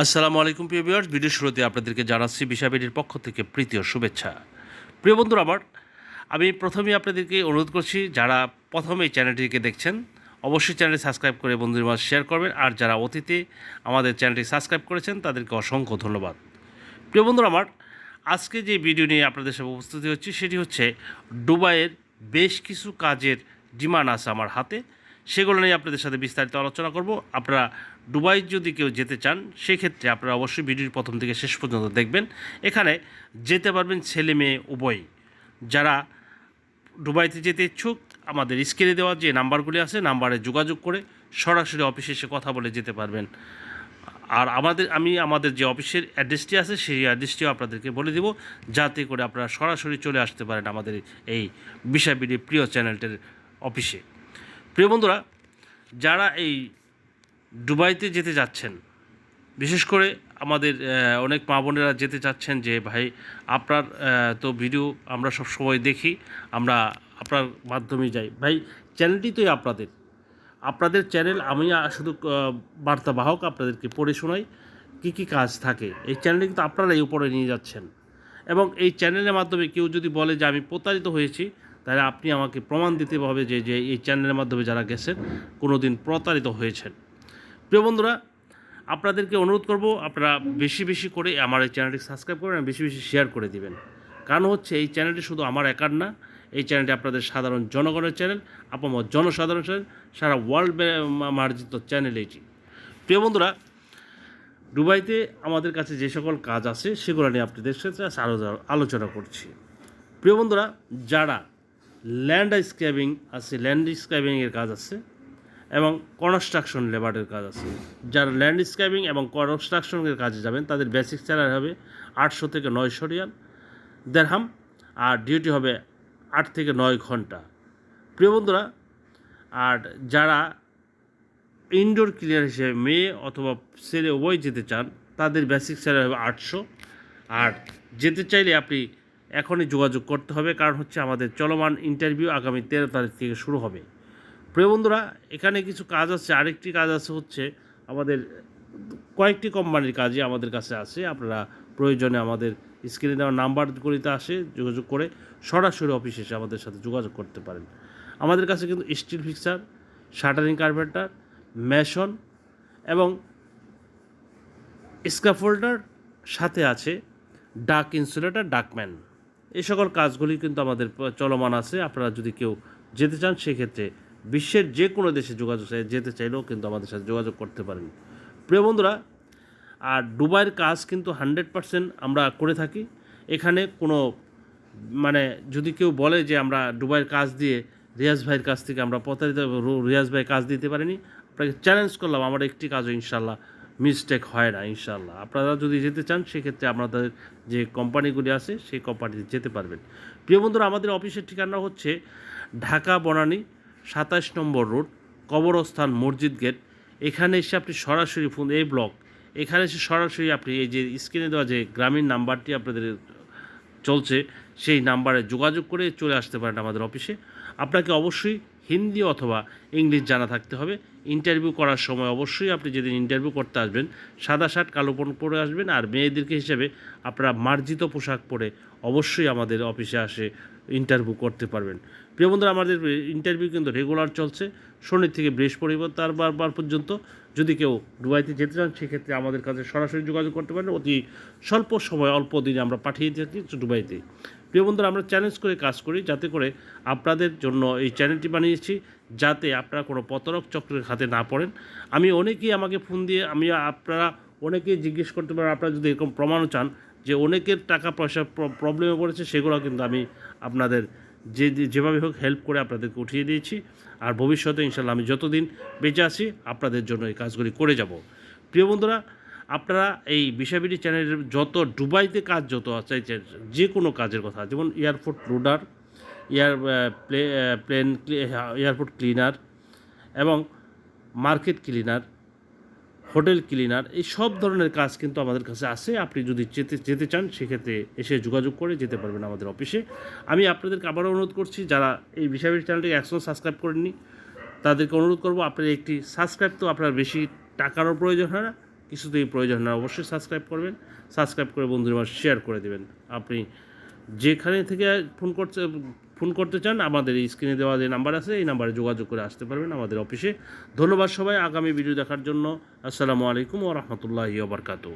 আসসালামু আলাইকুম, প্রিয় ভিউয়ার্স। ভিডিও শুরুতে আপনাদেরকে জানাচ্ছি বিশাবিডির পক্ষ থেকে প্রীতি ও শুভেচ্ছা। প্রিয় বন্ধুরা আমার, আমি প্রথমেই আপনাদেরকে অনুরোধ করছি, যারা প্রথমে এই চ্যানেলটিকে দেখছেন, অবশ্যই চ্যানেলটি সাবস্ক্রাইব করে বন্ধুদের মাঝে শেয়ার করবেন, আর যারা অতীতে আমাদের চ্যানেলটি সাবস্ক্রাইব করেছেন, তাদেরকে অসংখ্য ধন্যবাদ। প্রিয় বন্ধুরা আমার, আজকে যে ভিডিও নিয়ে আপনাদের সাথে উপস্থিতি হচ্ছে, সেটি হচ্ছে দুবাইয়ের বেশ কিছু কাজের ডিমান্ড আছে আমার হাতে। সেগুলো নিয়ে আপনাদের সাথে বিস্তারিত আলোচনা করব। আপনারা দুবাই যদি কেউ যেতে চান, সেক্ষেত্রে আপনারা অবশ্যই ভিডিওর প্রথম থেকে শেষ পর্যন্ত দেখবেন। এখানে যেতে পারবেন ছেলে মেয়ে উভয়ই যারা দুবাইতে যেতে ইচ্ছুক, আমাদের স্ক্রিনে দেওয়া যে নাম্বারগুলি আছে, নাম্বারে যোগাযোগ করে সরাসরি অফিসে এসে কথা বলে যেতে পারবেন। আর আমাদের, আমি আমাদের যে অফিসের অ্যাড্রেসটি আছে, সেই অ্যাড্রেসটিও আপনাদেরকে বলে দেব, যাতে করে আপনারা সরাসরি চলে আসতে পারেন আমাদের এই বিষয়বিডি প্রিয় চ্যানেলটির অফিসে। প্রিয় বন্ধুরা, যারা এই দুবাইতে যেতে যাচ্ছেন, বিশেষ করে আমাদের অনেক মা বোনেরা যেতে চাচ্ছেন যে, ভাই, আপনার তো ভিডিও আমরা সব সময় দেখি, আমরা আপনার মাধ্যমে যাই। ভাই, চ্যানেলটি তোই আপনাদের। আপনাদের চ্যানেল আমি শুধু বার্তাবাহক আপনাদেরকে পড়ে শোনাই, কী কী কাজ থাকে। এই চ্যানেলটি কিন্তু আপনারা এই উপরে নিয়ে যাচ্ছেন। এবং এই চ্যানেলের মাধ্যমে কেউ যদি বলে যে, আমি প্রতারিত হয়েছি তাহলে আপনি আমাকে প্রমাণ দিতে হবে যে যে এই চ্যানেলের মাধ্যমে যারা গেছেন কোনো দিন প্রতারিত হয়েছেন। প্রিয় বন্ধুরা, আপনাদেরকে অনুরোধ করব, আপনারা বেশি বেশি করে আমার এই চ্যানেলটি সাবস্ক্রাইব করবেন আর বেশি বেশি শেয়ার করে দিবেন। কারণ হচ্ছে, এই চ্যানেলটি শুধু আমার একার না, এই চ্যানেলটি আপনাদের সাধারণ জনগণের চ্যানেল আপনার জনসাধারণ চ্যানেল, সারা ওয়ার্ল্ড মার্জিত চ্যানেল এটি প্রিয় বন্ধুরা, দুবাইতে আমাদের কাছে যে সকল কাজ আছে, সেগুলো নিয়ে আপনাদের সাথে আলোচনা করছি। প্রিয় বন্ধুরা, যারা ল্যান্ড স্ক্যাবিং আছে ল্যান্ড স্ক্যাবিংয়ের কাজ আছে, এবং কনস্ট্রাকশন লেবারের কাজ আছে। যারা ল্যান্ড স্ক্যাবিং এবং কনস্ট্রাকশনের কাজে যাবেন, তাদের বেসিক স্যালারি হবে আটশো থেকে নয়শো রিয়াল দেড়হাম, আর ডিউটি হবে আট থেকে নয় ঘণ্টা। প্রিয় বন্ধুরা, আর যারা ইনডোর ক্লিয়ার হিসেবে মেয়ে অথবা ছেলে উভয় যেতে চান, তাদের বেসিক স্যালারি হবে আটশো। আর যেতে চাইলে আপনি এখনই যোগাযোগ করতে হবে, কারণ হচ্ছে আমাদের চলমান ইন্টারভিউ আগামী তেরো তারিখ থেকে শুরু হবে। প্রিয় বন্ধুরা, এখানে কিছু কাজ আছে, আরেকটি কাজ আছে হচ্ছে আমাদের কয়েকটি কোম্পানির কাজই আমাদের কাছে আছে, আপনারা প্রয়োজনে আমাদের স্ক্রিনে দেওয়া নাম্বারগুলিতে আসে, যোগাযোগ করে সরাসরি অফিসে এসে আমাদের সাথে যোগাযোগ করতে পারেন। আমাদের কাছে কিন্তু steel fixer shuttering carpenter mason এবং স্ক্যাফোল্ডার সাথে আছে ডাক ইনসুলেটর ডাকম্যান এই সকল কাজগুলি কিন্তু আমাদের চলমান আছে। আপনারা যদি কেউ যেতে চান, সেক্ষেত্রে বিশ্বের যে কোনো দেশে যোগাযোগ যেতে চাইলেও কিন্তু আমাদের সাথে যোগাযোগ করতে পারেন। প্রিয় বন্ধুরা, আর ডুবাইয়ের কাজ কিন্তু হান্ড্রেড পার্সেন্ট আমরা করে থাকি। এখানে কোনো মানে যদি কেউ বলে যে আমরা ডুবাইয়ের কাজ দিয়ে রিয়াজ ভাইয়ের কাছ থেকে আমরা প্রতারিত রিয়াজ ভাই কাজ দিতে পারিনি, আপনাকে চ্যালেঞ্জ করলাম, আমার একটি কাজও ইনশাল্লাহ মিস্টেক হয় না ইনশাল্লাহ আপনারা যদি যেতে চান, সেক্ষেত্রে আপনাদের যে কোম্পানিগুলি আছে, সেই কোম্পানিতে যেতে পারবেন। প্রিয় বন্ধুরা, আমাদের অফিসের ঠিকানা হচ্ছে ঢাকা বনানী, সাতাশ নম্বর রোড, কবরস্থান মসজিদ গেট। এখানে এসে আপনি সরাসরি ফোন, এই ব্লক, এখানে এসে সরাসরি আপনি এই যে স্ক্রিনে দেওয়া যে গ্রামীণ নাম্বারটি আপনাদের চলছে, সেই নাম্বারে যোগাযোগ করে চলে আসতে পারেন আমাদের অফিসে। আপনাকে অবশ্যই হিন্দি অথবা ইংলিশ জানা থাকতে হবে। ইন্টারভিউ করার সময় অবশ্যই আপনি যেদিন ইন্টারভিউ করতে আসবেন, সাদা শার্ট, কালো পণ পরে আসবেন আর মেয়েদেরকে হিসেবে আপনারা মার্জিত পোশাক পরে অবশ্যই আমাদের অফিসে আসে ইন্টারভিউ করতে পারবেন। প্রিয় বন্ধুরা, আমাদের ইন্টারভিউ কিন্তু রেগুলার চলছে। শনি থেকে বৃহস্পতিবার বার বার পর্যন্ত যদি কেউ দুবাইতে যেতে চান, সেক্ষেত্রে আমাদের কাছে সরাসরি যোগাযোগ করতে পারেন। অতি স্বল্প সময়, অল্প দিনে আমরা পাঠিয়ে থাকি দুবাইতে। প্রিয় বন্ধুরা, আমরা চ্যালেঞ্জ করে কাজ করি, যাতে করে আপনাদের জন্য এই চ্যানেলটি বানিয়েছি, যাতে আপনারা কোনো প্রতারক চক্রের হাতে না পড়েন। আমি অনেকেই আমাকে ফোন দিয়ে, আমি আপনারা অনেকেই জিজ্ঞেস করতে পারেন, আপনারা যদি এরকম প্রমাণও চান যে অনেকের টাকা পয়সা প্রবলেমে পড়েছে, সেগুলো কিন্তু আমি আপনাদের যে যেভাবে হোক হেল্প করে আপনাদেরকে উঠিয়ে দিয়েছি। আর ভবিষ্যতে ইনশাল্লাহ আমি যতদিন বেঁচে আছি, আপনাদের জন্য এই কাজগুলি করে যাব। প্রিয় বন্ধুরা, আপনারা এই বিষয়বিডি চ্যানেলের যত ডুবাইতে কাজ যত আছে, যে কোনো কাজের কথা, যেমন airport loader air play plane airport cleaner এবং মার্কেট ক্লিনার হোটেল ক্লিনার, এই সব ধরনের কাজ কিন্তু আমাদের কাছে আছে। আপনি যদি যেতে যেতে চান, সেক্ষেত্রে এসে যোগাযোগ করে যেতে পারবেন আমাদের অফিসে। আমি আপনাদেরকে আবারও অনুরোধ করছি, যারা এই বিষয়ের চ্যানেলটিকে এখনও সাবস্ক্রাইব করেননি, তাদেরকে অনুরোধ করব, আপনার একটি সাবস্ক্রাইব তো আপনার বেশি টাকারও প্রয়োজন হয় না, কিছুতেই প্রয়োজন হয় না, অবশ্যই সাবস্ক্রাইব করবেন। সাবস্ক্রাইব করে বন্ধুদের মাঝে শেয়ার করে দেবেন। আপনি যেখানে থেকে ফোন করতে ফোন করতে চান, আমাদের এই স্ক্রিনে দেওয়া যে নাম্বার আছে, এই নাম্বারে যোগাযোগ করে আসতে পারবেন আমাদের অফিসে ধন্যবাদ সবাই, আগামী ভিডিও দেখার জন্য। আসসালামু আলাইকুম ও রহমতুল্লাহি ওবরকাতু